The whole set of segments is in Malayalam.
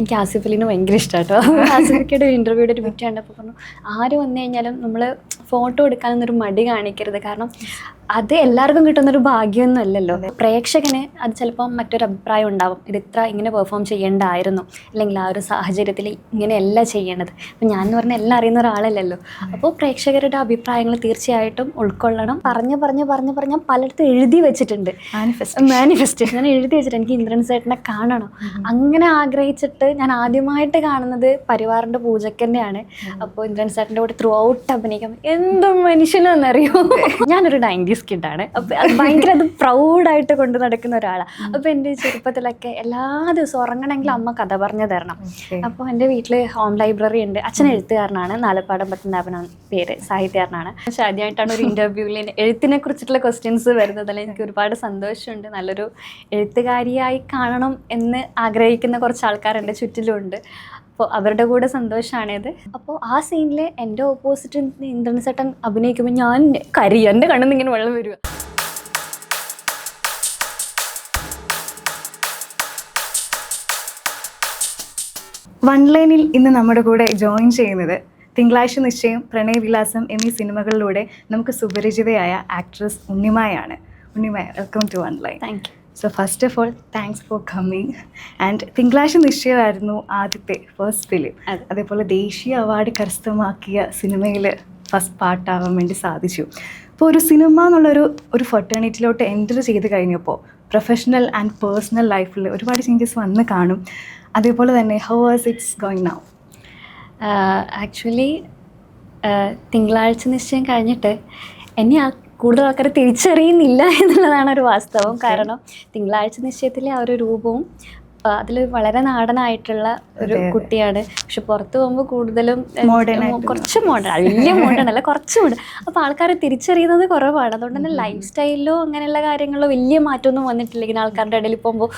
എനിക്ക് ആസിഫ് അലിനെ ഭയങ്കര ഇഷ്ടമാട്ടോ ആസിഫിക്കയുടെ ഇന്റർവ്യൂയുടെ ഒരു വിറ്റ് കണ്ടപ്പോൾ പറഞ്ഞു ആര് വന്നു കഴിഞ്ഞാലും നമ്മൾ ഫോട്ടോ എടുക്കാനൊന്നൊരു മടി കാണിക്കരുത്. കാരണം അത് എല്ലാവർക്കും കിട്ടുന്നൊരു ഭാഗ്യമൊന്നും അല്ലല്ലോ. പ്രേക്ഷകന് അത് ചിലപ്പോൾ മറ്റൊരു അഭിപ്രായം ഉണ്ടാവും. ഇത് ഇത്ര ഇങ്ങനെ പെർഫോം ചെയ്യേണ്ടായിരുന്നു. അല്ലെങ്കിൽ ആ ഒരു സാഹചര്യത്തിൽ ഇങ്ങനെയല്ല ചെയ്യേണ്ടത്. അപ്പം ഞാൻ എന്ന് പറഞ്ഞാൽ എല്ലാം അറിയുന്ന ഒരാളല്ലല്ലോ. അപ്പോൾ പ്രേക്ഷകരുടെ അഭിപ്രായങ്ങൾ തീർച്ചയായിട്ടും ഉൾക്കൊള്ളണം. പറഞ്ഞ് പറഞ്ഞ് പറഞ്ഞ് പറഞ്ഞ് പലയിടത്തും എഴുതി വെച്ചിട്ടുണ്ട്. മാനിഫെസ്റ്റ് മാനിഫെസ്റ്റ് ഞാൻ എഴുതി വെച്ചിട്ട് എനിക്ക് ഇന്ദ്രൻ ചേട്ടനെ കാണണം. അങ്ങനെ ആഗ്രഹിച്ചിട്ട് ഞാൻ ആദ്യമായിട്ട് കാണുന്നത് പരിവാറിന്റെ പൂജക്കന്റെയാണ് അപ്പോൾ ഇന്ദ്രൻ ചേട്ടന്റെ കൂടെ ത്രൂ ഔട്ട് അഭിനയിക്കാൻ എന്തും മനുഷ്യനെന്നറിയോ? ഞാനൊരു നയന്റീസ് കിഡാണ്. അപ്പോൾ അത് ഭയങ്കര അത് പ്രൗഡായിട്ട് കൊണ്ട് നടക്കുന്ന ഒരാളാണ് അപ്പോൾ എന്റെ ചെറുപ്പത്തിലൊക്കെ എല്ലാ ദിവസവും ഉറങ്ങണമെങ്കിൽ അമ്മ കഥ പറഞ്ഞു തരണം. അപ്പോൾ എന്റെ വീട്ടിൽ ഹോം ലൈബ്രറി ഉണ്ട്. അച്ഛൻ എഴുത്തുകാരനാണ്. നാലപ്പാടം പത്മനാഭനാണ് പേര് സാഹിത്യകാരനാണ്. പക്ഷെ ആദ്യമായിട്ടാണ് ഒരു ഇന്റർവ്യൂവിൽ എഴുത്തിനെ കുറിച്ചിട്ടുള്ള ക്വസ്റ്റ്യൻസ് വരുന്നത്. അല്ലെങ്കിൽ എനിക്ക് ഒരുപാട് സന്തോഷമുണ്ട്. നല്ലൊരു എഴുത്തുകാരിയായി കാണണം എന്ന് ആഗ്രഹിക്കുന്ന കുറച്ച് ആൾക്കാർ എന്റെ ചുറ്റിലുമുണ്ട്. അപ്പോൾ അവരുടെ കൂടെ സന്തോഷമാണേത് അപ്പോൾ ആ സീനിൽ എന്റെ ഓപ്പോസിറ്റ് ഇന്ദ്രൻസേട്ടൻ അഭിനയിക്കുമ്പോൾ ഞാൻ കരി എന്റെ കണ്ണിൽ ഇങ്ങനെ വെള്ളം വരിക. വൺ ലൈനിൽ ഇന്ന് നമ്മുടെ കൂടെ ജോയിൻ ചെയ്യുന്നത് തിങ്കളാഴ്ച നിശ്ചയം പ്രണയവിലാസം എന്നീ സിനിമകളിലൂടെ നമുക്ക് സുപരിചിതയായ actress ഉണ്ണിമായാണ്. Unnimaya welcome to one line thank you so first of all thanks for coming and തിങ്കളാഴ്ച നിശ്ചയമായിരുന്നു ആദ്യത്തെ ഫസ്റ്റ് ഫിലിം അതെ. അതേപോലെ ദേശീയ അവാർഡ് കരസ്ഥമാക്കിയ സിനിമയിൽ ഫസ്റ്റ് പാർട്ടാവാൻ വേണ്ടി സാധിച്ചു. അപ്പോൾ ഒരു സിനിമ എന്നുള്ളൊരു ഒരു ഫെർട്ടേണിറ്റിയിലോട്ട് എന്റർ ചെയ്ത് കഴിഞ്ഞപ്പോൾ പ്രൊഫഷണൽ ആൻഡ് പേഴ്സണൽ ലൈഫിൽ ഒരുപാട് ചേഞ്ചസ് വന്ന് കാണും. അതേപോലെ തന്നെ how was it's going now actually തിങ്കളാഴ്ച നിശ്ചയം കഴിഞ്ഞിട്ട് എന്നെ ആ കൂടുതൽ ആൾക്കാർ തിരിച്ചറിയുന്നില്ല എന്നുള്ളതാണ് ഒരു വാസ്തവം. കാരണം തിങ്കളാഴ്ച നിശ്ചയത്തിലെ ആ ഒരു രൂപവും അതിൽ വളരെ നാടനായിട്ടുള്ള ഒരു. കുട്ടിയാണ്. പക്ഷെ പുറത്തു പോകുമ്പോൾ കൂടുതലും കുറച്ച് മോഡേൺ വലിയ മോഡേൺ അല്ല കുറച്ച് മോഡേൺ അപ്പോൾ ആൾക്കാരെ തിരിച്ചറിയുന്നത് കുറവാണ്. അതുകൊണ്ട് തന്നെ ലൈഫ് സ്റ്റൈലിലോ അങ്ങനെയുള്ള കാര്യങ്ങളോ വലിയ മാറ്റമൊന്നും വന്നിട്ടില്ല. ഇങ്ങനെ ആൾക്കാരുടെ ഇടയിൽ പോകുമ്പോൾ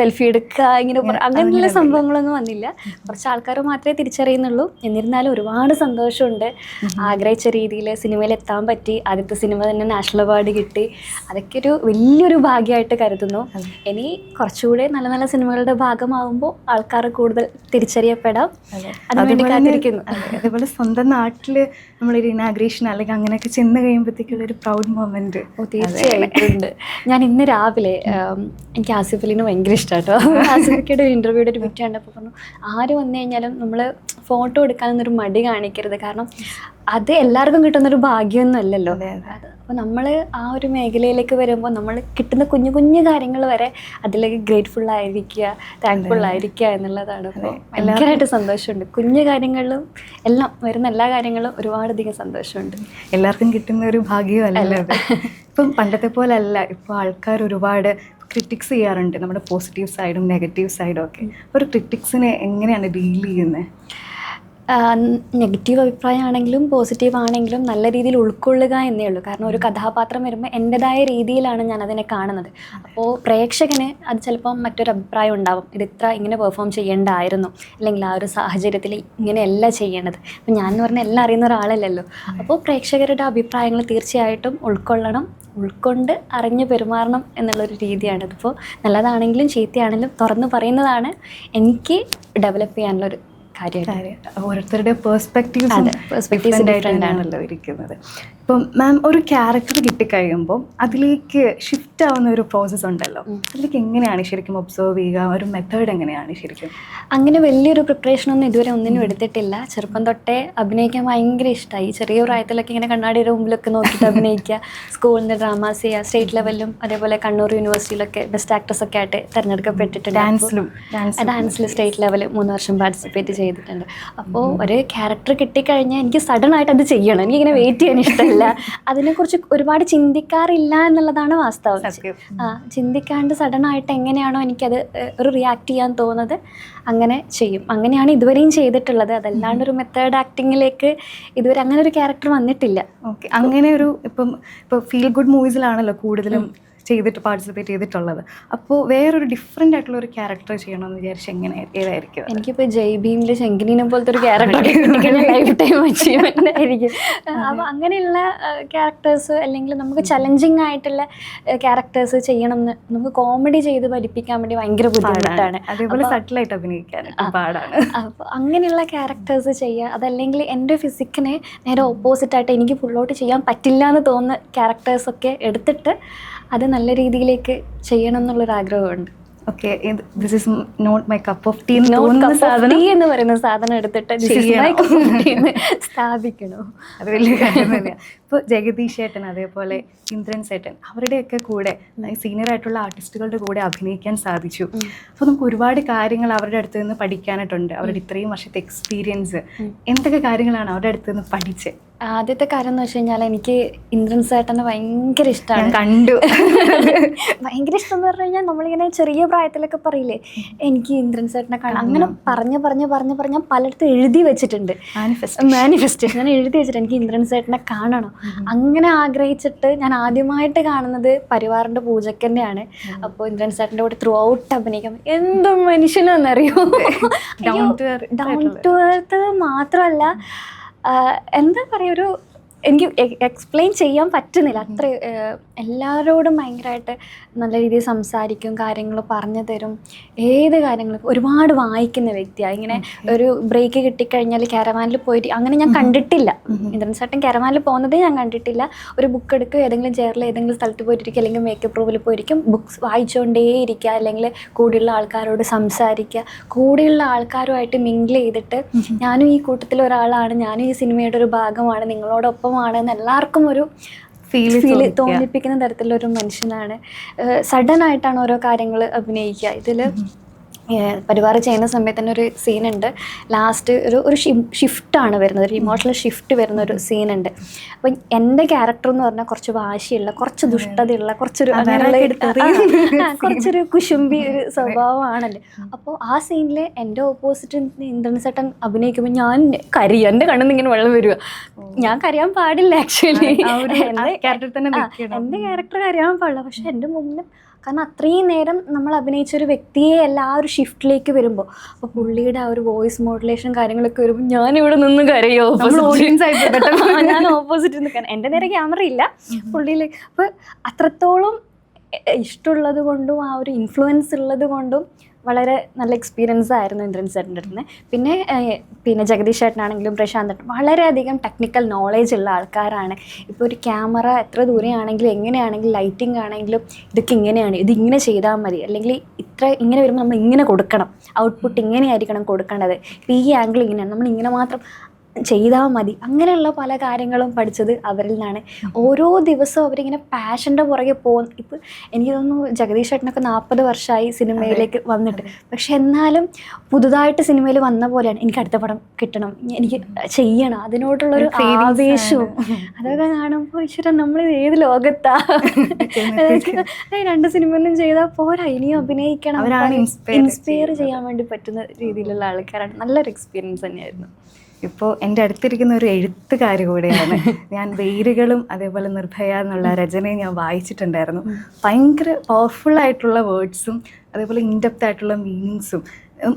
സെൽഫി എടുക്കുക ഇങ്ങനെ അങ്ങനെയുള്ള സംഭവങ്ങളൊന്നും വന്നില്ല. കുറച്ച് ആൾക്കാർ മാത്രമേ തിരിച്ചറിയുന്നുള്ളൂ. എന്നിരുന്നാലും ഒരുപാട് സന്തോഷമുണ്ട്. ആഗ്രഹിച്ച രീതിയിൽ സിനിമയിൽ എത്താൻ പറ്റി. ആദ്യത്തെ സിനിമ തന്നെ നാഷണൽ അവാർഡ് കിട്ടി. അതൊക്കെ ഒരു വലിയൊരു ഭാഗ്യമായിട്ട് കരുതുന്നു. ഇനി കുറച്ചുകൂടെ നല്ല നല്ല സിനിമകളുടെ ഭാഗമാകുമ്പോൾ ആൾക്കാർ കൂടുതൽ തിരിച്ചറിയപ്പെടാം. അതിനുവേണ്ടി കാത്തിരിക്കുന്നു. അതേപോലെ സ്വന്തം നാട്ടിൽ നമ്മളൊരു ഇനാഗ്രേഷൻ അല്ലെങ്കിൽ അങ്ങനെയൊക്കെ ചെന്ന് കഴിയുമ്പോഴത്തേക്കുള്ള ഒരു പ്രൗഡ് മൊമെന്റ് തീർച്ചയായിട്ടുണ്ട് ഞാൻ ഇന്ന് രാവിലെ എനിക്ക് ആസിഫ് അലിനെ ഭയങ്കര ഇഷ്ടമാട്ടോ ആസിഫിക്കയുടെ ഒരു ഇന്റർവ്യൂയുടെ ഒരു വിറ്റ് കണ്ടപ്പോൾ പറഞ്ഞു ആര് വന്നു കഴിഞ്ഞാലും നമ്മൾ ഫോട്ടോ എടുക്കാനൊന്നൊരു മടി കാണിക്കരുത്. കാരണം അത് എല്ലാവർക്കും കിട്ടുന്നൊരു ഭാഗ്യമൊന്നും അല്ലല്ലോ അതെ, അപ്പോൾ നമ്മൾ ആ ഒരു മേഖലയിലേക്ക് വരുമ്പോൾ നമ്മൾ കിട്ടുന്ന കുഞ്ഞു കുഞ്ഞു കാര്യങ്ങൾ വരെ അതിലേക്ക് ഗ്രേറ്റ്ഫുൾ ആയിരിക്കുക താങ്ക്ഫുൾ ആയിരിക്കുക എന്നുള്ളതാണ് അപ്പോൾ ഭയങ്കരമായിട്ട് സന്തോഷമുണ്ട്. കുഞ്ഞു കാര്യങ്ങളിലും എല്ലാം വരുന്ന എല്ലാ കാര്യങ്ങളും ഒരുപാടധികം സന്തോഷമുണ്ട്. എല്ലാവർക്കും കിട്ടുന്ന ഒരു ഭാഗ്യമല്ല അത്. ഇപ്പം പണ്ടത്തെ പോലെ അല്ല ഇപ്പോൾ ആൾക്കാർ ഒരുപാട് ക്രിറ്റിക്സ് ചെയ്യാറുണ്ട്. നമ്മുടെ പോസിറ്റീവ് സൈഡും നെഗറ്റീവ് സൈഡും ഒക്കെ. ഒരു ക്രിറ്റിക്സിനെ എങ്ങനെയാണ് ഡീൽ ചെയ്യുന്നത് നെഗറ്റീവ് അഭിപ്രായമാണെങ്കിലും പോസിറ്റീവ് ആണെങ്കിലും നല്ല രീതിയിൽ ഉൾക്കൊള്ളുക എന്നേ ഉള്ളൂ. കാരണം ഒരു കഥാപാത്രം വരുമ്പോൾ എന്റെതായ രീതിയിലാണ് ഞാൻ അതിനെ കാണുന്നത് അപ്പോൾ പ്രേക്ഷകന് അത് ചിലപ്പം മറ്റൊരു അഭിപ്രായം ഉണ്ടാവും. ഇത് ഇത്ര ഇങ്ങനെ പെർഫോം ചെയ്യേണ്ടായിരുന്നു. അല്ലെങ്കിൽ ആ ഒരു സാഹചര്യത്തിൽ ഇങ്ങനെയല്ല ചെയ്യേണ്ടത്. അപ്പം ഞാൻ എന്ന് പറഞ്ഞാൽ എല്ലാം അറിയുന്ന ഒരാളല്ലല്ലോ. അപ്പോൾ പ്രേക്ഷകരുടെ അഭിപ്രായങ്ങൾ തീർച്ചയായിട്ടും ഉൾക്കൊള്ളണം. ഉൾക്കൊണ്ട് അറിഞ്ഞു പെരുമാറണം എന്നുള്ളൊരു രീതിയാണ് അതിപ്പോൾ നല്ലതാണെങ്കിലും ചീത്തയാണെങ്കിലും തുറന്നു പറയുന്നതാണ് എനിക്ക് ഡെവലപ്പ് ചെയ്യാനുള്ളൊരു കാര്യമായിട്ട്. ഓരോരുത്തരുടെ പെർസ്പെക്റ്റീവ് അതെ, ആണല്ലോ ഇരിക്കുന്നത്. ഇപ്പം മാം ഒരു ക്യാരക്ടർ കിട്ടിക്കഴിയുമ്പോൾ അതിലേക്ക് ഷിഫ്റ്റ് ആവുന്ന ഒരു പ്രോസസ്സ് ഉണ്ടല്ലോ. അതിലേക്ക് എങ്ങനെയാണ് ശരിക്കും ഒബ്സർവ് ചെയ്യുക? ഒരു മെത്തേഡ് എങ്ങനെയാണ് ശരിക്കും? അങ്ങനെ വലിയൊരു പ്രിപ്പറേഷൻ ഒന്നും ഇതുവരെ ഒന്നിനും എടുത്തിട്ടില്ല. ചെറുപ്പം തൊട്ടേ അഭിനയിക്കാൻ ഭയങ്കര ഇഷ്ടമായി ചെറിയ പ്രായത്തിലൊക്കെ ഇങ്ങനെ കണ്ണാടിയുടെ മുമ്പിലൊക്കെ നോക്കിയിട്ട് അഭിനയിക്കുക. സ്കൂളിൽ നിന്ന് ഡ്രാമാസ് ചെയ്യുക. സ്റ്റേറ്റ് ലെവലിലും അതേപോലെ കണ്ണൂർ യൂണിവേഴ്സിറ്റിയിലൊക്കെ ബെസ്റ്റ് ആക്ട്രസ് ഒക്കെ ആയിട്ട് തിരഞ്ഞെടുക്കപ്പെട്ടിട്ടുണ്ട്. ഡാൻസിലും ഡാൻസ് ഡാൻസിൽ സ്റ്റേറ്റ് ലെവൽ മൂന്ന് വർഷം പാർട്ടിസിപ്പേറ്റ് ചെയ്തിട്ടുണ്ട്. അപ്പോൾ ഒരു ക്യാരക്ടർ കിട്ടിക്കഴിഞ്ഞാൽ എനിക്ക് സഡൻ ആയിട്ട് അത് ചെയ്യണം. എനിക്കിങ്ങനെ വെയിറ്റ് ചെയ്യാൻ ഇഷ്ടമല്ല അതിനെക്കുറിച്ച് ഒരുപാട് ചിന്തിക്കാറില്ല എന്നുള്ളതാണ് വാസ്തവം. ആ ചിന്തിക്കാണ്ട് സഡൻ ആയിട്ട് എങ്ങനെയാണോ എനിക്കത് ഒരു റിയാക്ട് ചെയ്യാൻ തോന്നുന്നത്. അങ്ങനെ ചെയ്യും. അങ്ങനെയാണ് ഇതുവരെയും ചെയ്തിട്ടുള്ളത്. അതല്ലാണ്ട് ഒരു മെത്തേഡ് ആക്ടിങ്ങിലേക്ക് ഇതുവരെ അങ്ങനെ ഒരു ക്യാരക്ടർ വന്നിട്ടില്ല. ഓക്കെ അങ്ങനെ ഒരു ഇപ്പം ഇപ്പോൾ ഫീൽ ഗുഡ് മൂവീസിലാണല്ലോ കൂടുതലും ചെയ്തിട്ട് പാർട്ടിസിപ്പേറ്റ് ചെയ്തിട്ടുള്ളത്. അപ്പോൾ വേറൊരു ഡിഫറെന്റ് ആയിട്ടുള്ള ഒരു ക്യാരക്ടർ ചെയ്യണമെന്ന് വിചാരിച്ച് എങ്ങനെ ഏതായിരിക്കും? എനിക്കിപ്പോൾ ജയ് ഭീമിലെ ശങ്കിനീനെ പോലത്തെ ഒരു ക്യാരക്ടർ ലൈഫ് ടൈം അച്ചീവ്മെന്റ് ആയിരിക്കും. അപ്പോൾ അങ്ങനെയുള്ള ക്യാരക്ടേഴ്സ് അല്ലെങ്കിൽ നമുക്ക് ചലഞ്ചിങ് ആയിട്ടുള്ള ക്യാരക്ടേഴ്സ് ചെയ്യണം എന്ന് നമുക്ക് കോമഡി ചെയ്ത് പഠിപ്പിക്കാൻ വേണ്ടി ഭയങ്കര ബുദ്ധിമുട്ടാണ്. അതേപോലെ സട്ടിലായിട്ട് അഭിനയിക്കാൻ പാടാണ്. അപ്പോൾ അങ്ങനെയുള്ള ക്യാരക്ടേഴ്സ് ചെയ്യുക. അതല്ലെങ്കിൽ എന്റെ ഫിസിക്കിനെ നേരെ ഓപ്പോസിറ്റായിട്ട് എനിക്ക് ഫുള്ളോട്ട് ചെയ്യാൻ പറ്റില്ല എന്ന് തോന്നുന്ന ക്യാരക്ടേഴ്സൊക്കെ എടുത്തിട്ട് അത് നല്ല രീതിയിലേക്ക് ചെയ്യണം എന്നുള്ളൊരു ആഗ്രഹമുണ്ട് okay this is not my cup of tea tea എന്ന് പറയുന്ന സാധനം എടുത്തിട്ട് സ്ഥാപിക്കണോ? അത് വലിയ കാര്യം തന്നെയാണ് ഇപ്പോൾ ജഗദീഷ് ഏട്ടൻ അതേപോലെ ഇന്ദ്രൻ സേട്ടൻ അവരുടെയൊക്കെ കൂടെ സീനിയർ ആയിട്ടുള്ള ആർട്ടിസ്റ്റുകളുടെ കൂടെ അഭിനയിക്കാൻ സാധിച്ചു. അപ്പോൾ നമുക്ക് ഒരുപാട് കാര്യങ്ങൾ അവരുടെ അടുത്ത് നിന്ന് പഠിക്കാനായിട്ടുണ്ട്. അവരുടെ ഇത്രയും വർഷത്തെ എക്സ്പീരിയൻസ് എന്തൊക്കെ കാര്യങ്ങളാണ് അവരുടെ അടുത്ത് നിന്ന് പഠിച്ചത്? ആദ്യത്തെ കാര്യം എന്ന് വെച്ച് കഴിഞ്ഞാൽ എനിക്ക് ഇന്ദ്രൻ സേട്ടനെ ഭയങ്കര ഇഷ്ടമാണ് കണ്ടു. ഭയങ്കര ഇഷ്ടം എന്ന് പറഞ്ഞു കഴിഞ്ഞാൽ നമ്മളിങ്ങനെ ചെറിയ പ്രായത്തിലൊക്കെ പറയില്ലേ എനിക്ക് ഇന്ദ്രൻ സേട്ടനെ കാണാം. അങ്ങനെ പറഞ്ഞ് പറഞ്ഞ് പറഞ്ഞ് പറഞ്ഞ് പലയിടത്തും എഴുതി വെച്ചിട്ടുണ്ട്. മാനിഫെസ്റ്റ് മാനിഫെസ്റ്റേഷൻ ഞാൻ എഴുതി വെച്ചിട്ട് എനിക്ക് ഇന്ദ്രൻ സേട്ടനെ കാണണം. അങ്ങനെ ആഗ്രഹിച്ചിട്ട് ഞാൻ ആദ്യമായിട്ട് കാണുന്നത് പരിവാറിന്റെ പൂജക്കന്നെയാണ് അപ്പോൾ ഇന്ദ്രൻ സേട്ടന്റെ കൂടെ ത്രൂ ഔട്ട് അഭിനയിക്കാം എന്തും മനുഷ്യനെന്നറിയോ down to earth down to earth മാത്രമല്ല എന്താ പറയുക ഒരു എനിക്ക് എക്സ്പ്ലെയിൻ ചെയ്യാൻ പറ്റുന്നില്ല. അത്ര എല്ലാവരോടും ഭയങ്കരമായിട്ട് നല്ല രീതിയിൽ സംസാരിക്കും കാര്യങ്ങൾ പറഞ്ഞു തരും. ഏത് കാര്യങ്ങളും ഒരുപാട് വായിക്കുന്ന വ്യക്തിയാണ് ഇങ്ങനെ ഒരു ബ്രേക്ക് കിട്ടിക്കഴിഞ്ഞാൽ കരവാനിൽ പോയിട്ട് അങ്ങനെ ഞാൻ കണ്ടിട്ടില്ല. ഇന്ദ്രൻ ചേട്ടൻ കരവാനിൽ പോകുന്നതേ ഞാൻ കണ്ടിട്ടില്ല. ഒരു ബുക്ക് എടുക്കുക ഏതെങ്കിലും ചെയറിൽ ഏതെങ്കിലും സ്ഥലത്ത് പോയിട്ടിരിക്കും അല്ലെങ്കിൽ മേക്കപ്പ് റൂമിൽ പോയിരിക്കും ബുക്ക്സ് വായിച്ചുകൊണ്ടേ ഇരിക്കുക അല്ലെങ്കിൽ കൂടെയുള്ള ആൾക്കാരോട് സംസാരിക്കുക കൂടെയുള്ള ആൾക്കാരുമായിട്ട് മിങ്കിൾ ചെയ്തിട്ട് ഞാനും ഈ കൂട്ടത്തിൽ ഒരാളാണ് ഞാനും ഈ സിനിമയുടെ ഒരു ഭാഗമാണ് നിങ്ങളോടൊപ്പമാണ് എന്ന് എല്ലാവർക്കും ഒരു ഫീൽ ഫീൽ തോന്നിപ്പിക്കുന്ന തരത്തിലുള്ള ഒരു മനുഷ്യനാണ് സഡൻ ആയിട്ടാണ് ഓരോ കാര്യങ്ങൾ അഭിനയിക്കുക. ഇതിൽ പരിവാർ ചെയ്യുന്ന സമയത്ത് തന്നെ ഒരു സീനുണ്ട്. ലാസ്റ്റ് ഒരു ഒരു ഷിഫ്റ്റാണ് വരുന്നത്. ഒരു ഇമോഷണൽ ഷിഫ്റ്റ് വരുന്ന ഒരു സീനുണ്ട്. അപ്പം എന്റെ ക്യാരക്ടർ എന്ന് പറഞ്ഞാൽ കുറച്ച് വാശിയുള്ള കുറച്ച് ദുഷ്ടതയുള്ള കുറച്ചൊരു കുറച്ചൊരു കുശുമ്പി ഒരു സ്വഭാവമാണല്ലേ. അപ്പോൾ ആ സീനിൽ എന്റെ ഓപ്പോസിറ്റ് ഇന്ദ്രൻ ചേട്ടൻ അഭിനയിക്കുമ്പോൾ ഞാൻ കരിയ. എന്റെ കണ്ണിൽ നിന്ന് ഇങ്ങനെ വെള്ളം വരിക ഞാൻ കരയാൻ പാടില്ല ആക്ച്വലി ഒരു ക്യാരക്ടർ തന്നെ എന്റെ ക്യാരക്ടർ കരയാൻ പാടില്ല. പക്ഷെ എന്റെ മുമ്പിൽ കാരണം അത്രയും നേരം നമ്മൾ അഭിനയിച്ച ഒരു വ്യക്തിയെ അല്ല ആ ഒരു ഷിഫ്റ്റിലേക്ക് വരുമ്പോൾ അപ്പോൾ പുള്ളിയുടെ ആ ഒരു വോയിസ് മോഡുലേഷൻ കാര്യങ്ങളൊക്കെ വരുമ്പോൾ ഞാൻ ഇവിടെ നിന്ന് കരയോ നമ്മൾ ആയിട്ട്. ഞാൻ ഓപ്പോസിറ്റ് നിൽക്കാൻ എന്റെ നേരെ ക്യാമറ ഇല്ല. പുള്ളിയിലേക്ക് അപ്പോൾ അത്രത്തോളം ഇഷ്ടമുള്ളത് കൊണ്ടും ആ ഒരു ഇൻഫ്ലുവൻസ് ഉള്ളത് കൊണ്ടും വളരെ നല്ല എക്സ്പീരിയൻസ് ആയിരുന്നു ഇന്ദ്രൻ സാറിന്റെ അടുത്ത് നിന്ന് പിന്നെ പിന്നെ ജഗദീഷ് ചേട്ടനാണെങ്കിലും പ്രശാന്ത് വളരെയധികം ടെക്നിക്കൽ നോളേജ് ഉള്ള ആൾക്കാരാണ്. ഇപ്പോൾ ഒരു ക്യാമറ എത്ര ദൂരെയാണെങ്കിലും എങ്ങനെയാണെങ്കിലും ലൈറ്റിംഗ് ആണെങ്കിലും ഇതൊക്കെ ഇങ്ങനെയാണ്. ഇത് ഇങ്ങനെ ചെയ്താൽ മതി. അല്ലെങ്കിൽ ഇത്ര ഇങ്ങനെ വരുമ്പോൾ നമ്മൾ ഇങ്ങനെ കൊടുക്കണം. ഔട്ട്പുട്ട് ഇങ്ങനെയായിരിക്കണം കൊടുക്കേണ്ടത്. ഇപ്പോൾ ഈ ആംഗിൾ ഇങ്ങനെയാണ്. നമ്മൾ ഇങ്ങനെ മാത്രം ചെയ്താൽ മതി. അങ്ങനെയുള്ള പല കാര്യങ്ങളും പഠിച്ചത് അവരിൽ നിന്നാണ്. ഓരോ ദിവസവും അവരിങ്ങനെ പാഷന്റെ പുറകെ പോകും. ഇപ്പം എനിക്ക് തോന്നുന്നു ജഗദീഷ് ചേട്ടനൊക്കെ നാൽപ്പത് വർഷമായി സിനിമയിലേക്ക് വന്നിട്ട്. പക്ഷെ എന്നാലും പുതുതായിട്ട് സിനിമയിൽ വന്ന പോലെയാണ്. എനിക്ക് അടുത്ത പടം കിട്ടണം. എനിക്ക് ചെയ്യണം. അതിനോടുള്ളൊരു ആവേശവും. അതൊക്കെ കാണുമ്പോൾ ഈശ്വരൻ നമ്മൾ ഏത് ലോകത്താ? രണ്ട് സിനിമ ഒന്നും ചെയ്താൽ പോരാ. ഇനിയും അഭിനയിക്കണം. ഇൻസ്പയർ ചെയ്യാൻ വേണ്ടി പറ്റുന്ന രീതിയിലുള്ള ആൾക്കാരാണ്. നല്ലൊരു എക്സ്പീരിയൻസ് തന്നെയായിരുന്നു. ഇപ്പോൾ എന്റെ അടുത്തിരിക്കുന്ന ഒരു എഴുത്തുകാരി കൂടെയാണ്. ഞാൻ വേരുകളും അതേപോലെ നിർഭയ എന്നുള്ള രചനയും ഞാൻ വായിച്ചിട്ടുണ്ടായിരുന്നു. ഭയങ്കര പവർഫുൾ ആയിട്ടുള്ള വേർഡ്സും അതേപോലെ ഇൻഡെപ്ത് ആയിട്ടുള്ള മീനിങ്സും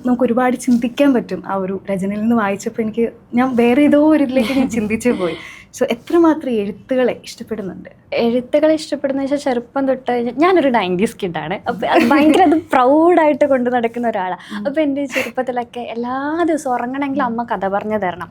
നമുക്ക് ഒരുപാട് ചിന്തിക്കാൻ പറ്റും ആ ഒരു രചനയിൽ നിന്ന് വായിച്ചപ്പോൾ എനിക്ക് ഞാൻ വേറെ ഏതോ ഒരു ഇതിലേക്ക് ഞാൻ ചിന്തിച്ചു പോയി. സോ എത്രമാത്രം എഴുത്തുകളെ ഇഷ്ടപ്പെടുന്നുണ്ട്? എഴുത്തുകളെ ഇഷ്ടപ്പെടുന്ന വെച്ചാൽ ചെറുപ്പം തൊട്ട് ഞാനൊരു നയന്റീസ് കിഡാണ്. അപ്പം അത് ഭയങ്കര അത് പ്രൗഡായിട്ട് കൊണ്ട് നടക്കുന്ന ഒരാളാണ് അപ്പം എന്റെ ചെറുപ്പത്തിലൊക്കെ എല്ലാ ദിവസവും ഉറങ്ങണമെങ്കിൽ അമ്മ കഥ പറഞ്ഞു തരണം.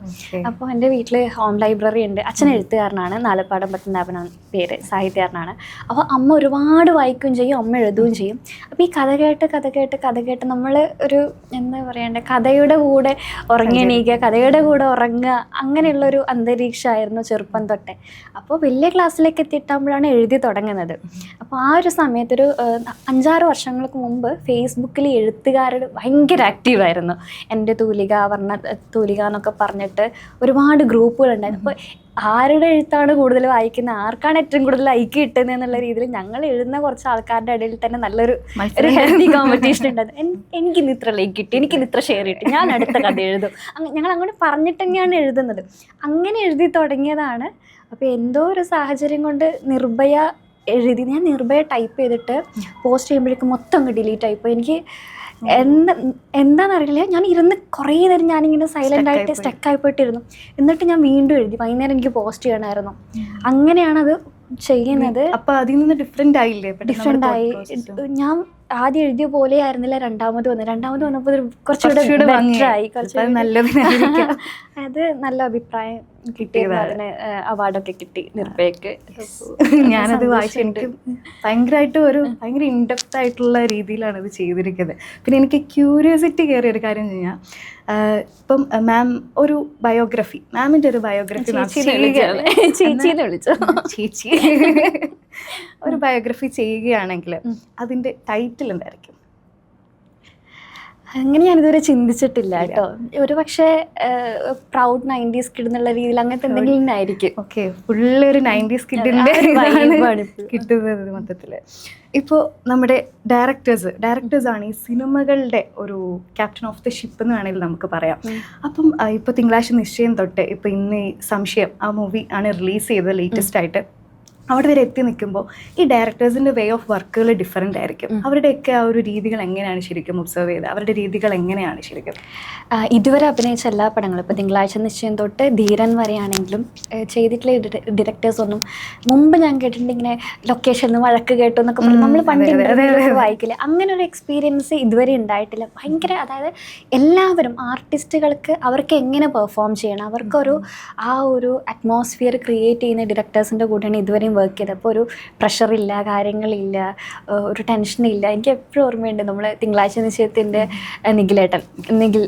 അപ്പോൾ എന്റെ വീട്ടിൽ ഹോം ലൈബ്രറി ഉണ്ട്. അച്ഛൻ എഴുത്തുകാരനാണ്. നാലപ്പാടം പത്മനാഭനാണ് പേര് സാഹിത്യകാരനാണ്. അപ്പോൾ അമ്മ ഒരുപാട് വായിക്കുകയും ചെയ്യും. അമ്മ എഴുതുകയും ചെയ്യും. അപ്പോൾ ഈ കഥ കേട്ട് കഥ കേട്ട് കഥ കേട്ട് നമ്മൾ ഒരു എന്താ പറയണ്ടേ? കഥയുടെ കൂടെ ഉറങ്ങി എണീക്കുക കഥയുടെ കൂടെ ഉറങ്ങുക അങ്ങനെയുള്ളൊരു അന്തരീക്ഷമായിരുന്നു ചെറുപ്പം തൊട്ടേ. അപ്പോൾ വലിയ ക്ലാസ്സിലേക്ക് എത്തിയിട്ടാകുമ്പോഴാണ് എഴുതി തുടങ്ങുന്നത്. അപ്പോൾ ആ ഒരു സമയത്തൊരു അഞ്ചാറ് വർഷങ്ങൾക്ക് മുമ്പ് ഫേസ്ബുക്കിൽ എഴുത്തുകാരൻ ഭയങ്കര ആക്റ്റീവായിരുന്നു എന്റെ തൂലിക വർണ തൂലിക എന്നൊക്കെ പറഞ്ഞിട്ട് ഒരുപാട് ഗ്രൂപ്പുകളുണ്ടായിരുന്നു. അപ്പോൾ ആരുടെ എഴുത്താണ് കൂടുതൽ വായിക്കുന്നത് ആർക്കാണ് ഏറ്റവും കൂടുതൽ ലൈക്ക് കിട്ടുന്നത് എന്നുള്ള രീതിയിൽ ഞങ്ങൾ എഴുതുന്ന കുറച്ച് ആൾക്കാരുടെ ഇടയിൽ തന്നെ നല്ലൊരു ഒരു ഹെൽത്തി കോമ്പറ്റീഷൻ ഉണ്ടായിരുന്നു എനിക്ക് ഇന്ന് ഇത്ര ലൈക്ക് കിട്ടി എനിക്ക് ഇത്ര ഷെയർ കിട്ടി ഞാൻ അടുത്ത കഥ എഴുതും. ഞങ്ങൾ അങ്ങോട്ട് പറഞ്ഞിട്ട് തന്നെയാണ് എഴുതുന്നത്. അങ്ങനെ എഴുതി തുടങ്ങിയതാണ്. അപ്പോൾ എന്തോ ഒരു സാഹചര്യം കൊണ്ട് നിർഭയ എഴുതി ഞാൻ നിർഭയ ടൈപ്പ് ചെയ്തിട്ട് പോസ്റ്റ് ചെയ്യുമ്പോഴേക്കും മൊത്തം അങ്ങ് ഡിലീറ്റ് ആയിപ്പോയി എനിക്ക് എന്താ എന്താണെന്നറിയില്ല. ഞാൻ ഇരുന്ന് കുറേ നേരം ഞാനിങ്ങനെ സൈലന്റ് ആയിട്ട് സ്റ്റക്ക് ആയി ആയിപ്പോയിട്ടിരുന്നു. എന്നിട്ട് ഞാൻ വീണ്ടും എഴുതി. വൈകുന്നേരം എനിക്ക് പോസ്റ്റ് ചെയ്യണമായിരുന്നു. അങ്ങനെയാണ് അത് ചെയ്യുന്നത്. അപ്പൊ അതിൽ നിന്ന് ഡിഫറെന്റ് ആയില്ലേ? ഡിഫറെന്റ് ആയി. ഞാൻ ആദ്യം എഴുതിയ പോലെ ആയിരുന്നില്ല രണ്ടാമത് വന്നത്. രണ്ടാമത് വന്നപ്പോൾ കുറച്ചുകൂടെ കുറച്ചുകൂടെ ആയി. കുറച്ചുകൂടെ. അത് നല്ല അഭിപ്രായം. കിട്ടിയത് കിട്ടിയതാണ്. അതിന് അവാർഡൊക്കെ കിട്ടി. നിർഭയക്ക്. ഞാനത് വായിച്ചു എനിക്ക് ഭയങ്കരമായിട്ട് ഒരു ഭയങ്കര ഇൻഡെപ്ത് ആയിട്ടുള്ള രീതിയിലാണ് ഇത് ചെയ്തിരിക്കുന്നത്. പിന്നെ എനിക്ക് ക്യൂരിയോസിറ്റി കയറിയ ഒരു കാര്യം ചെയ്യാം ഇപ്പം മാം ഒരു ബയോഗ്രഫി മാമിന്റെ ഒരു ബയോഗ്രഫി? ചേച്ചി ഒരു ബയോഗ്രഫി ചെയ്യുകയാണെങ്കിൽ അതിന്റെ ടൈറ്റിൽ എന്തായിരിക്കും? അങ്ങനെ ഞാനിതുവരെ ചിന്തിച്ചിട്ടില്ല കേട്ടോ. ഒരു പക്ഷേ പ്രൗഡ് നയന്റീസ് കിഡ് എന്നുള്ള രീതിയിൽ അങ്ങനത്തെ എന്തെങ്കിലും ആയിരിക്കും. ഓക്കെ ഫുള്ള് ഒരു നയന്റീസ് ഇപ്പൊ. കിട്ടുന്നത് മൊത്തത്തിൽ. ഇപ്പോൾ നമ്മുടെ ഡയറക്ടേഴ്സ് ഡയറക്ടേഴ്സ് ആണ് ഈ സിനിമകളുടെ ഒരു ക്യാപ്റ്റൻ ഓഫ് ദ ഷിപ്പ് എന്ന് വേണമെങ്കിൽ നമുക്ക് പറയാം. അപ്പം ഇപ്പോൾ ഇപ്പൊ തിങ്കളാഴ്ച നിശ്ചയം തൊട്ട് ഇപ്പൊ ഇന്ന് സംശയം ആ മൂവി ആണ് റിലീസ് ചെയ്തത് ലേറ്റസ്റ്റ് ആയിട്ട്. അവിടെ വരെ എത്തി നിൽക്കുമ്പോൾ ഈ ഡയറക്ടേഴ്സിന്റെ വേ ഓഫ് വർക്കുകൾ ഡിഫറെന്റ് ആയിരിക്കും. അവരുടെയൊക്കെ ആ ഒരു രീതികൾ എങ്ങനെയാണ് ശരിക്കും ഒബ്സർവ് ചെയ്തത്? അവരുടെ രീതികൾ എങ്ങനെയാണ് ശരിക്കും? ഇതുവരെ അഭിനയിച്ച എല്ലാ പടങ്ങളും ഇപ്പോൾ തിങ്കളാഴ്ച നിശ്ചയം തൊട്ട് ധീരൻ വരെയാണെങ്കിലും ചെയ്തിട്ടുള്ള ഡയറക്ടേഴ്സ് ഒന്നും മുമ്പ് ഞാൻ കേട്ടിട്ടുണ്ട് ഇങ്ങനെ ലൊക്കേഷനിൽ നിന്ന് വഴക്ക് കേട്ടു എന്നൊക്കെ നമ്മൾ പണ്ട്. വായിക്കില്ല? അങ്ങനെ ഒരു എക്സ്പീരിയൻസ് ഇതുവരെ ഉണ്ടായിട്ടില്ല. ഭയങ്കര അതായത് എല്ലാവരും ആർട്ടിസ്റ്റുകൾക്ക് അവർക്ക് എങ്ങനെ പെർഫോം ചെയ്യണം? അവർക്കൊരു ആ ഒരു അറ്റ്മോസ്ഫിയർ ക്രിയേറ്റ് ചെയ്യുന്ന ഡയറക്ടേഴ്സിന്റെ കൂടെയാണ് ഇതുവരെയും വർക്ക് ചെയ്തത് അപ്പോൾ ഒരു പ്രഷറില്ല കാര്യങ്ങളില്ല ഒരു ടെൻഷനില്ല എനിക്ക് എപ്പോഴും ഓർമ്മയുണ്ട് നമ്മൾ തിങ്കളാഴ്ച നിശ്ചയത്തിന്റെ നിഖിലേട്ടൻ. നിഖിൽ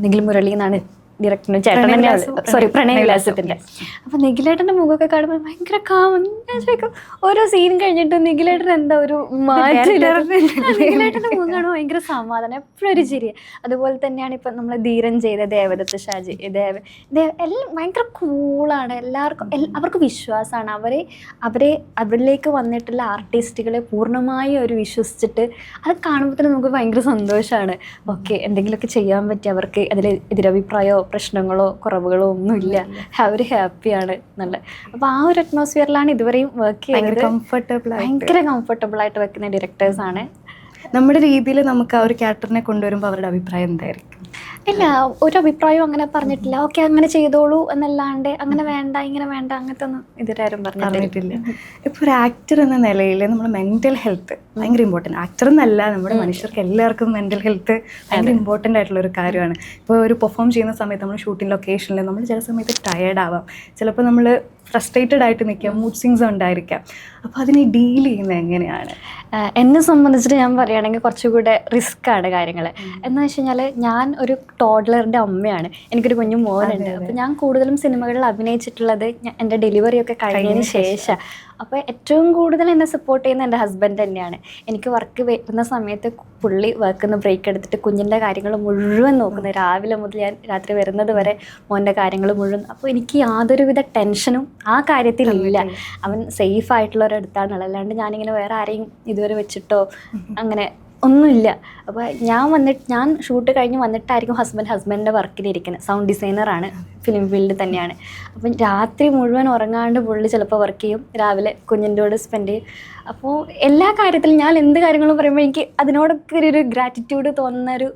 നിഖിൽ മുരളി എന്നാണ് ഡയറക്ടറിന് പ്രണയവിലാസം, സോറി പ്രണയവിലാസത്തിന്റെ അപ്പൊ നിഖിലേട്ടന്റെ മുഖമൊക്കെ കാണുമ്പോൾ ഭയങ്കര കാമം ഞാൻ ചോദിക്കും ഓരോ സീൻ കഴിഞ്ഞിട്ട് നിഖിലേട്ടൻ എന്താ ഒരു നിഖിലേട്ടന്റെ മുഖം കാണുമ്പോൾ ഭയങ്കര സമാധാനം. എപ്പോഴും ഒരു ചിരി അതുപോലെ തന്നെയാണ് ഇപ്പൊ നമ്മൾ ധീരൻ ചെയ്ത ദേവദത്ത് ഷാജി ദേവ എല്ലാം ഭയങ്കര കൂളാണ് എല്ലാവർക്കും അവർക്ക് വിശ്വാസമാണ്. അവരെ അവരെ അവരിലേക്ക് വന്നിട്ടുള്ള ആർട്ടിസ്റ്റുകളെ പൂർണമായി അവർ വിശ്വസിച്ചിട്ട് അത് കാണുമ്പോൾ തന്നെ നമുക്ക് ഭയങ്കര സന്തോഷമാണ് ഓക്കെ എന്തെങ്കിലുമൊക്കെ ചെയ്യാൻ പറ്റി അവർക്ക് അതിൽ എതിരഭിപ്രായമോ പ്രശ്നങ്ങളോ കുറവുകളോ ഒന്നുമില്ല. അവർ ഹാപ്പിയാണ് നല്ല. അപ്പോൾ ആ ഒരു അറ്റ്മോസ്ഫിയറിലാണ് ഇതുവരെയും വർക്ക് ചെയ്യുന്നത് കംഫർട്ടബിൾ ഭയങ്കര കംഫർട്ടബിൾ ആയിട്ട് വെക്കുന്ന ഡയറക്ടേഴ്സാണ് നമ്മുടെ രീതിയിൽ നമുക്ക് ആ ഒരു ക്യാരക്ടറിനെ കൊണ്ടുവരുമ്പോൾ അവരുടെ അഭിപ്രായം എന്തായിരിക്കും? ഇല്ല ഒരു അഭിപ്രായം അങ്ങനെ പറഞ്ഞിട്ടില്ല. ഓക്കെ അങ്ങനെ ചെയ്തോളൂ എന്നല്ലാണ്ട് അങ്ങനെ വേണ്ട ഇങ്ങനെ വേണ്ട അങ്ങനത്തെ ഒന്നും ഇതുവരാരും പറഞ്ഞിട്ടില്ല. പറഞ്ഞിട്ടില്ല ഇപ്പോൾ ഒരു ആക്ടർ എന്ന നിലയിൽ നമ്മുടെ മെന്റൽ ഹെൽത്ത് ഭയങ്കര ഇമ്പോർട്ടന്റ് ആക്ടർ എന്നല്ല നമ്മുടെ മനുഷ്യർക്ക് എല്ലാവർക്കും മെന്റൽ ഹെൽത്ത് ഭയങ്കര ഇമ്പോർട്ടന്റ് ആയിട്ടുള്ള ഒരു കാര്യമാണ്. ഇപ്പോൾ ഒരു പെർഫോം ചെയ്യുന്ന സമയത്ത് നമ്മൾ ഷൂട്ടിംഗ് ലൊക്കേഷനിൽ നമ്മൾ ചില സമയത്ത് ടയേർഡ് ആവാം. ചിലപ്പോൾ നമ്മൾ ഫ്രസ്ട്രേറ്റഡ് ആയിട്ട് നിൽക്കുക മൂഡ് സ്വിങ്സ് ഉണ്ടായിരിക്കാം അപ്പോൾ അതിനെ ഡീൽ ചെയ്യുന്നത് എങ്ങനെയാണ്? എന്നെ സംബന്ധിച്ചിട്ട് ഞാൻ പറയുകയാണെങ്കിൽ കുറച്ചുകൂടെ റിസ്ക് ആണ് കാര്യങ്ങൾ എന്ന് വെച്ച് കഴിഞ്ഞാൽ ഞാൻ ഒരു ടോഡ്ലറിന്റെ അമ്മയാണ്. എനിക്കൊരു കുഞ്ഞു മോനുണ്ട്. അപ്പോൾ ഞാൻ കൂടുതലും സിനിമകളിൽ അഭിനയിച്ചിട്ടുള്ളത് എന്റെ ഡെലിവറി ഒക്കെ കഴിഞ്ഞതിന് ശേഷം. അപ്പോൾ ഏറ്റവും കൂടുതൽ എന്നെ സപ്പോർട്ട് ചെയ്യുന്ന എന്റെ ഹസ്ബൻഡ് തന്നെയാണ്. എനിക്ക് വർക്ക് വരുന്ന സമയത്ത് പുള്ളി വർക്ക് നിന്ന് ബ്രേക്ക് എടുത്തിട്ട് കുഞ്ഞിന്റെ കാര്യങ്ങൾ മുഴുവൻ നോക്കുന്നത് രാവിലെ മുതൽ ഞാൻ രാത്രി വരുന്നത് വരെ മോന്റെ കാര്യങ്ങൾ മുഴുവൻ. അപ്പോൾ എനിക്ക് യാതൊരുവിധ ടെൻഷനും ആ കാര്യത്തിലില്ല അവൻ സേഫ് ആയിട്ടുള്ള ഒരിടത്താണുള്ളത് അല്ലാണ്ട് ഞാനിങ്ങനെ വേറെ ആരെയും ഇതുവരെ വെച്ചിട്ടോ അങ്ങനെ ഒന്നുമില്ല. അപ്പോൾ ഞാൻ വന്നിട്ട് ഞാൻ ഷൂട്ട് കഴിഞ്ഞ് വന്നിട്ടായിരിക്കും ഹസ്ബൻഡ് ഹസ്ബൻഡിന്റെ വർക്കിലിരിക്കുന്നത് സൗണ്ട് ഡിസൈനറാണ് ഫിലിം ഫീൽഡ് തന്നെയാണ്. അപ്പം രാത്രി മുഴുവൻ ഉറങ്ങാണ്ട് പുള്ളി ചിലപ്പോൾ വർക്ക് ചെയ്യും. രാവിലെ കുഞ്ഞിന്റെ കൂടെ സ്പെൻഡ് ചെയ്യും. അപ്പോൾ എല്ലാ കാര്യത്തിലും ഞാൻ എന്ത് കാര്യങ്ങളും പറയുമ്പോൾ എനിക്ക് അതിനോടൊക്കെ ഒരു- ഗ്രാറ്റിറ്റ്യൂഡ് തോന്നുന്ന ഒരു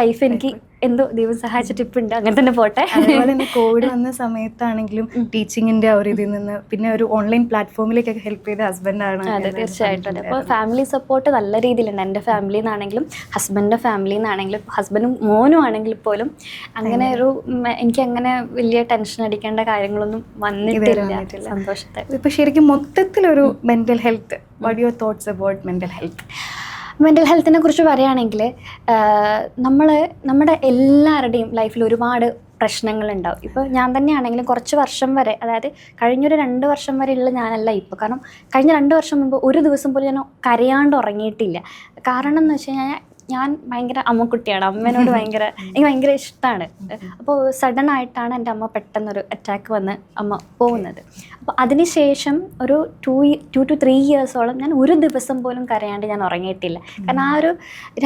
ലൈഫ് എനിക്ക് എന്തോ ദൈവം സഹായിച്ചിട്ട് ടിപ്പ് ഉണ്ട്. അങ്ങനെ തന്നെ പോട്ടെ. അതുപോലെ തന്നെ കോവിഡ് വന്ന സമയത്താണെങ്കിലും ടീച്ചിങ്ങിന്റെ ആ ഒരു ഇതിൽ നിന്ന് പിന്നെ ഒരു ഓൺലൈൻ പ്ലാറ്റ്ഫോമിലേക്കൊക്കെ ഹെൽപ്പ് ചെയ്ത ഹസ്ബൻഡാണ് അതെ തീർച്ചയായിട്ടും. അതെ. അപ്പോൾ ഫാമിലി സപ്പോർട്ട് നല്ല രീതിയിലുണ്ട്. എന്റെ ഫാമിലി നിന്നാണെങ്കിലും ഹസ്ബൻഡിന്റെ ഫാമിലി നിന്നാണെങ്കിലും ഹസ്ബൻഡും മോനും ആണെങ്കിൽ പോലും അങ്ങനെ ഒരു എനിക്ക് അങ്ങനെ വലിയ ടെൻഷൻ അടിക്കേണ്ട കാര്യങ്ങളൊന്നും വന്നിട്ടില്ല. വന്നിട്ടില്ല. സന്തോഷത്തെ. ഇപ്പൊ ശരിക്കും മൊത്തത്തിലൊരു mental health what your thoughts about mental health mental ഹെൽത്തിനെ കുറിച്ച് പറയുകയാണെങ്കിൽ നമ്മൾ നമ്മുടെ എല്ലാവരുടെയും ലൈഫിൽ ഒരുപാട് പ്രശ്നങ്ങളുണ്ടാവും. ഇപ്പോൾ ഞാൻ തന്നെയാണെങ്കിലും കുറച്ച് വർഷം വരെ അതായത് കഴിഞ്ഞൊരു രണ്ട് വർഷം വരെ ഉള്ള ഞാനല്ല ഇപ്പോൾ കാരണം കഴിഞ്ഞ രണ്ട് വർഷം മുമ്പ് ഒരു ദിവസം പോലും ഞാൻ കരയാണ്ട് ഉറങ്ങിയിട്ടില്ല. കാരണം എന്ന് വെച്ച് കഴിഞ്ഞാൽ ഞാൻ ഭയങ്കര അമ്മക്കുട്ടിയാണ്. അമ്മേനോട് ഭയങ്കര എനിക്ക് ഭയങ്കര ഇഷ്ടമാണ് അപ്പോൾ സഡൻ ആയിട്ടാണ് എന്റെ അമ്മ പെട്ടെന്നൊരു അറ്റാക്ക് വന്ന് അമ്മ പോകുന്നത്. അപ്പോൾ അതിനുശേഷം ഒരു ടു ടു ടു ത്രീ ഇയേഴ്സോളം ഞാൻ ഒരു ദിവസം പോലും കരയാണ്ട് ഞാൻ ഉറങ്ങിയിട്ടില്ല. കാരണം ആ ഒരു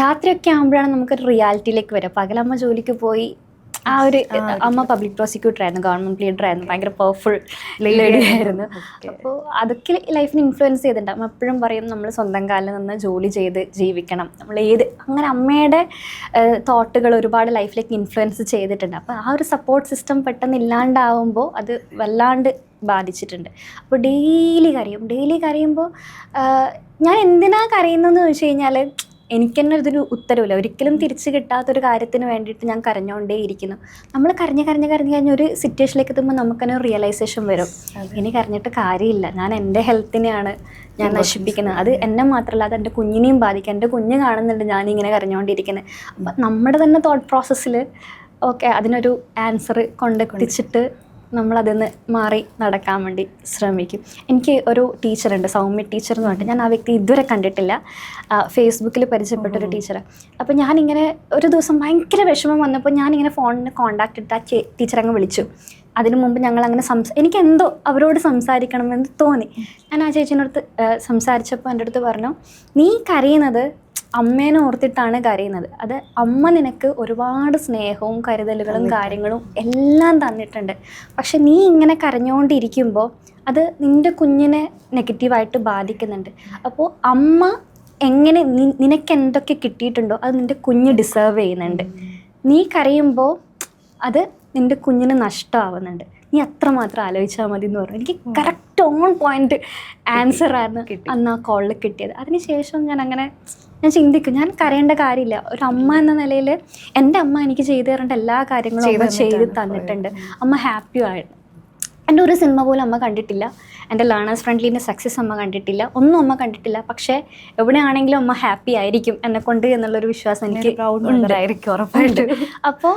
രാത്രിയൊക്കെ ആകുമ്പോഴാണ് നമുക്കൊരു റിയാലിറ്റിയിലേക്ക് വരിക. പകലമ്മ ജോലിക്ക് പോയി ആ ഒരു അമ്മ പബ്ലിക് പ്രോസിക്യൂട്ടർ ആയിരുന്നു ഗവൺമെന്റ് ലീഡർ ആയിരുന്നു ഭയങ്കര പവർഫുൾ ലേഡി ആയിരുന്നു. അപ്പോൾ അതൊക്കെ ലൈഫിനെ ഇൻഫ്ലുവൻസ് ചെയ്തിട്ടുണ്ട്. അമ്മ എപ്പോഴും പറയും നമ്മൾ സ്വന്തം കാലിൽ നിന്ന് ജോലി ചെയ്ത് ജീവിക്കണം. നമ്മൾ ഏത് അങ്ങനെ അമ്മയുടെ തോട്ടുകൾ ഒരുപാട് ലൈഫിലേക്ക് ഇൻഫ്ലുവൻസ് ചെയ്തിട്ടുണ്ട്. അപ്പോൾ ആ ഒരു സപ്പോർട്ട് സിസ്റ്റം പെട്ടെന്ന് ഇല്ലാണ്ടാവുമ്പോൾ അത് വല്ലാണ്ട് ബാധിച്ചിട്ടുണ്ട്. അപ്പോൾ ഡെയിലി കരയും. ഡെയിലി കരയുമ്പോൾ ഞാൻ എന്തിനാ കരയുന്നതെന്ന് ചോദിച്ചു കഴിഞ്ഞാൽ എനിക്ക് തന്നെ ഇതൊരു ഉത്തരവില്ല. ഒരിക്കലും തിരിച്ചു കിട്ടാത്തൊരു കാര്യത്തിന് വേണ്ടിയിട്ട് ഞാൻ കരഞ്ഞുകൊണ്ടേ ഇരിക്കുന്നു നമ്മൾ കരഞ്ഞ് കരഞ്ഞ് കരഞ്ഞ് കഴിഞ്ഞ ഒരു സിറ്റുവേഷനിലേക്ക് എത്തുമ്പോൾ നമുക്ക് തന്നെ റിയലൈസേഷൻ വരും. ഇനി കരഞ്ഞിട്ട് കാര്യമില്ല. ഞാൻ എന്റെ ഹെൽത്തിനെയാണ് ഞാൻ നശിപ്പിക്കുന്നത്. അത് എന്നെ മാത്രമല്ല അത് എന്റെ കുഞ്ഞിനെയും ബാധിക്കും. എന്റെ കുഞ്ഞ് കാണുന്നുണ്ട് ഞാനിങ്ങനെ കരഞ്ഞുകൊണ്ടിരിക്കുന്നത് അപ്പം നമ്മുടെ തന്നെ തോട്ട് പ്രോസസ്സിൽ ഓക്കെ അതിനൊരു ആൻസർ കൊണ്ടെത്തിച്ചിട്ട് നമ്മളതിൽ നിന്ന് മാറി നടക്കാൻ വേണ്ടി ശ്രമിക്കും. എനിക്ക് ഒരു ടീച്ചറുണ്ട് സൗമ്യ ടീച്ചർ എന്ന് പറഞ്ഞിട്ട്. ഞാൻ ആ വ്യക്തി ഇതുവരെ കണ്ടിട്ടില്ല. ഫേസ്ബുക്കിൽ പരിചയപ്പെട്ട ഒരു ടീച്ചറാണ് അപ്പോൾ ഞാനിങ്ങനെ ഒരു ദിവസം ഭയങ്കര വിഷമം വന്നപ്പോൾ ഞാനിങ്ങനെ ഫോണിന് കോണ്ടാക്ട് ഇട്ട് ആ ടീച്ചർ അങ്ങ് വിളിച്ചു. അതിനു മുമ്പ് ഞങ്ങൾ അങ്ങനെ സംസ എനിക്ക് എന്തോ അവരോട് സംസാരിക്കണമെന്ന് തോന്നി. ഞാൻ ആ ചേച്ചീനടുത്ത് സംസാരിച്ചപ്പോൾ എന്റെ അടുത്ത് പറഞ്ഞു നീ കരയുന്നത് അമ്മേനെ ഓർത്തിട്ടാണ് കരയുന്നത്. അത് അമ്മ നിനക്ക് ഒരുപാട് സ്നേഹവും കരുതലുകളും കാര്യങ്ങളും എല്ലാം തന്നിട്ടുണ്ട്. പക്ഷെ നീ ഇങ്ങനെ കരഞ്ഞുകൊണ്ടിരിക്കുമ്പോൾ അത് നിന്റെ കുഞ്ഞിനെ നെഗറ്റീവായിട്ട് ബാധിക്കുന്നുണ്ട്. അപ്പോൾ അമ്മ എങ്ങനെ നിനക്ക് എന്തൊക്കെ കിട്ടിയിട്ടുണ്ടോ അത് നിന്റെ കുഞ്ഞ് ഡിസേർവ് ചെയ്യുന്നുണ്ട്. നീ കരയുമ്പോൾ അത് നിന്റെ കുഞ്ഞിന് നഷ്ടമാവുന്നുണ്ട് നീ അത്രമാത്രം ആലോചിച്ചാൽ മതി എന്ന് പറഞ്ഞു. എനിക്ക് കറക്റ്റ് ഓൺ പോയിന്റ് ആൻസർ ആയിരുന്നു അന്ന് ആ കോളിൽ കിട്ടിയത്. അതിനുശേഷം ഞാൻ അങ്ങനെ ഞാൻ ചിന്തിക്കും. ഞാൻ കരയേണ്ട കാര്യമില്ല. ഒരു അമ്മ എന്ന നിലയിൽ എന്റെ അമ്മ എനിക്ക് ചെയ്തു തരേണ്ട എല്ലാ കാര്യങ്ങളും അമ്മ ചെയ്ത് തന്നിട്ടുണ്ട്. അമ്മ ഹാപ്പി ആയിരുന്നു എന്റെ ഒരു സിനിമ പോലും അമ്മ കണ്ടിട്ടില്ല. എന്റെ ലേണേഴ്സ് ഫ്രണ്ട്ലിന്റെ സക്സസ് അമ്മ കണ്ടിട്ടില്ല. ഒന്നും അമ്മ കണ്ടിട്ടില്ല. പക്ഷേ എവിടെയാണെങ്കിലും അമ്മ ഹാപ്പി ആയിരിക്കും എന്നെ കൊണ്ട് എന്നുള്ളൊരു വിശ്വാസം എനിക്ക് ഉണ്ടായിരിക്കും ഉറപ്പായിട്ട്. അപ്പോൾ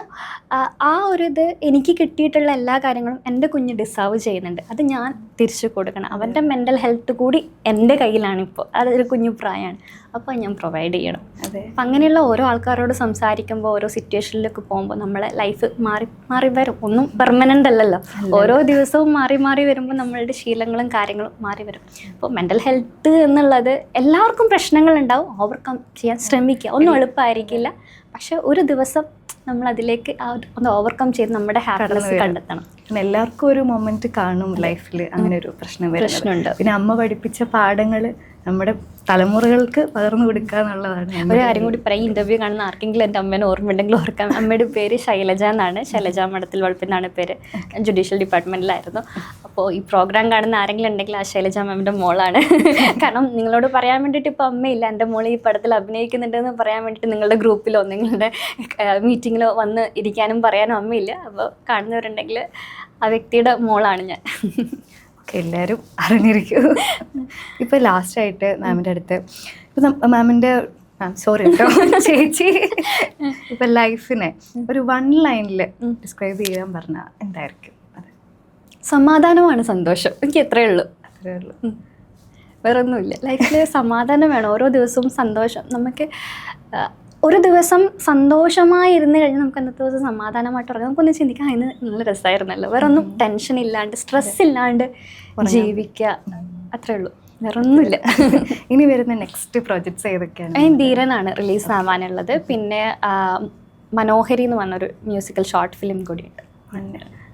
ആ ഒരു ഇത് എനിക്ക് കിട്ടിയിട്ടുള്ള എല്ലാ കാര്യങ്ങളും എന്റെ കുഞ്ഞ് ഡിസേർവ് ചെയ്യുന്നുണ്ട്. അത് ഞാൻ തിരിച്ചു കൊടുക്കണം. അവന്റെ മെന്റൽ ഹെൽത്ത് കൂടി എന്റെ കയ്യിലാണ് ഇപ്പോൾ. അതൊരു കുഞ്ഞു പ്രായമാണ്. അപ്പോൾ ഞാൻ പ്രൊവൈഡ് ചെയ്യണം. അതെ. അപ്പം അങ്ങനെയുള്ള ഓരോ ആൾക്കാരോട് സംസാരിക്കുമ്പോൾ ഓരോ സിറ്റുവേഷനിലൊക്കെ പോകുമ്പോൾ നമ്മളെ ലൈഫ് മാറി മാറി വരും. ഒന്നും പെർമനന്റ് അല്ലല്ലോ. ഓരോ ദിവസവും മാറി മാറി വരുമ്പോൾ നമ്മളുടെ ശീലങ്ങളും കാര്യങ്ങളും മാറി വരും. അപ്പോൾ മെന്റൽ ഹെൽത്ത് എന്നുള്ളത് എല്ലാവർക്കും പ്രശ്നങ്ങൾ ഉണ്ടാവും. ഓവർകം ചെയ്യാൻ ശ്രമിക്കുക. ഒന്നും എളുപ്പമായിരിക്കില്ല പക്ഷെ ഒരു ദിവസം നമ്മൾ അതിലേക്ക് ഒന്ന് ഓവർകം ചെയ്ത് നമ്മുടെ ഹാപ്പിനെസ് കണ്ടെത്തണം. എല്ലാവർക്കും ഒരു മൊമെന്റ് കാണും ലൈഫിൽ അങ്ങനെ ഒരു പ്രശ്നം പ്രശ്നമുണ്ട്. പിന്നെ അമ്മ പഠിപ്പിച്ച പാഠങ്ങൾ നമ്മുടെ തലമുറകൾക്ക് പകർന്നു കൊടുക്കുക എന്നുള്ളതാണ് ഒരു കാര്യം കൂടി പറയാം. ഇന്റർവ്യൂ കാണുന്ന ആർക്കെങ്കിലും എന്റെ അമ്മേനെ ഓർമ്മയുണ്ടെങ്കിൽ ഓർക്കാം. അമ്മയുടെ പേര് ശൈലജ എന്നാണ്. ശൈലജ മഠത്തിൽ വളപ്പെന്നാണ് പേര്. ജുഡീഷ്യൽ ഡിപ്പാർട്ട്മെന്റിലായിരുന്നു അപ്പോൾ ഈ പ്രോഗ്രാം കാണുന്ന ആരെങ്കിലും ഉണ്ടെങ്കിൽ ആ ശൈലജ മാമിന്റെ മോളാണ്. കാരണം നിങ്ങളോട് പറയാൻ വേണ്ടിയിട്ട് ഇപ്പോൾ അമ്മയില്ല. എന്റെ മോൾ ഈ പടത്തിൽ അഭിനയിക്കുന്നുണ്ടെന്ന് പറയാൻ വേണ്ടിയിട്ട് നിങ്ങളുടെ ഗ്രൂപ്പിലോ നിങ്ങളുടെ മീറ്റിങ്ങിലോ വന്ന് ഇരിക്കാനും പറയാനും അമ്മയില്ല. അപ്പോൾ കാണുന്നവരുണ്ടെങ്കിൽ ആ വ്യക്തിയുടെ മോളാണ് ഞാൻ. എല്ലാവരും അറിഞ്ഞിരിക്കും. ഇപ്പോൾ ലാസ്റ്റായിട്ട് മാമിന്റെ അടുത്ത് ഇപ്പം മാമിന്റെ മാം സോറി കേട്ടോ ചേച്ചി. ഇപ്പം ലൈഫിനെ ഒരു വൺ ലൈനിൽ ഡിസ്ക്രൈബ് ചെയ്യാൻ പറഞ്ഞാൽ എന്തായിരിക്കും? സമാധാനമാണ് സന്തോഷം. എനിക്ക് എത്രയേ ഉള്ളൂ. അത്രയേ ഉള്ളൂ. വേറെ വേറൊന്നുമില്ല. ലൈഫിൽ സമാധാനം വേണം. ഓരോ ദിവസവും സന്തോഷം. നമുക്ക് ഒരു ദിവസം സന്തോഷമായി ഇരുന്ന് കഴിഞ്ഞാൽ നമുക്ക് അന്നത്തെ ദിവസം സമാധാനമായിട്ട് ഉറങ്ങാം. നമുക്കൊന്ന് ചിന്തിക്കാം അതിന് നല്ല രസമായിരുന്നല്ലോ വേറെ ഒന്നും ടെൻഷൻ ഇല്ലാണ്ട് സ്ട്രെസ് ഇല്ലാണ്ട് ജീവിക്കുക അത്രേ ഉള്ളൂ. വേറെ ഒന്നുമില്ല ഇനി വരുന്ന നെക്സ്റ്റ് പ്രോജക്ട്സ് ഏതൊക്കെയാണ്? ധീരനാണ് റിലീസ് ആവാനുള്ളത് പിന്നെ മനോഹരി എന്ന് പറഞ്ഞൊരു മ്യൂസിക്കൽ ഷോർട്ട് ഫിലിം കൂടിയുണ്ട്.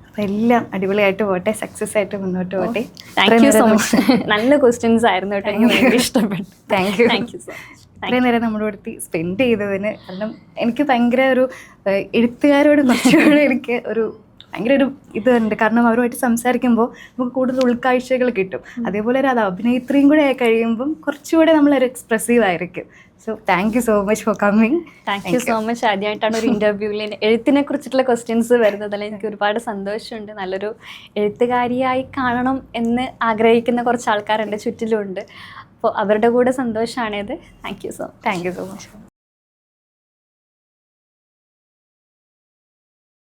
അപ്പം എല്ലാം അടിപൊളിയായിട്ട് പോട്ടെ സക്സസ് ആയിട്ട് മുന്നോട്ട് പോട്ടെ. താങ്ക് യു സോ മച്ച് നല്ല ക്വസ്റ്റ്യൻസ് ആയിരുന്നു കേട്ടോ എനിക്ക് ഭയങ്കര ഇഷ്ടപ്പെട്ടു thank you thank you so much ഇത്രയും നേരം നമ്മുടെ അടുത്ത് സ്പെൻഡ് ചെയ്തതിന് കാരണം എനിക്ക് ഭയങ്കര ഒരു എഴുത്തുകാരോട് കുറച്ചുകൂടെ എനിക്ക് ഒരു ഭയങ്കര ഒരു ഇതുണ്ട് കാരണം അവരുമായിട്ട് സംസാരിക്കുമ്പോൾ നമുക്ക് കൂടുതൽ ഉൾക്കാഴ്ചകൾ കിട്ടും. അതേപോലെ ഒരു അത് അഭിനേത്രിയും കൂടെ ആയി കഴിയുമ്പം കുറച്ചുകൂടെ നമ്മളൊരു എക്സ്പ്രസീവ് ആയിരിക്കും. So thank you so much for coming thank you so much ആദ്യമായിട്ടാണ് ഒരു ഇന്റർവ്യൂവിൽ എഴുത്തിനെ കുറിച്ചിട്ടുള്ള ക്വസ്റ്റ്യൻസ് വരുന്നത്. അല്ലെങ്കിൽ എനിക്ക് ഒരുപാട് സന്തോഷമുണ്ട്. നല്ലൊരു എഴുത്തുകാരിയായി കാണണം എന്ന് ആഗ്രഹിക്കുന്ന കുറച്ച് ആൾക്കാരുണ്ട് ചുറ്റിലുമുണ്ട്. അപ്പോൾ അവരുടെ കൂടെ സന്തോഷമാണേത്. Thank you so thank you so much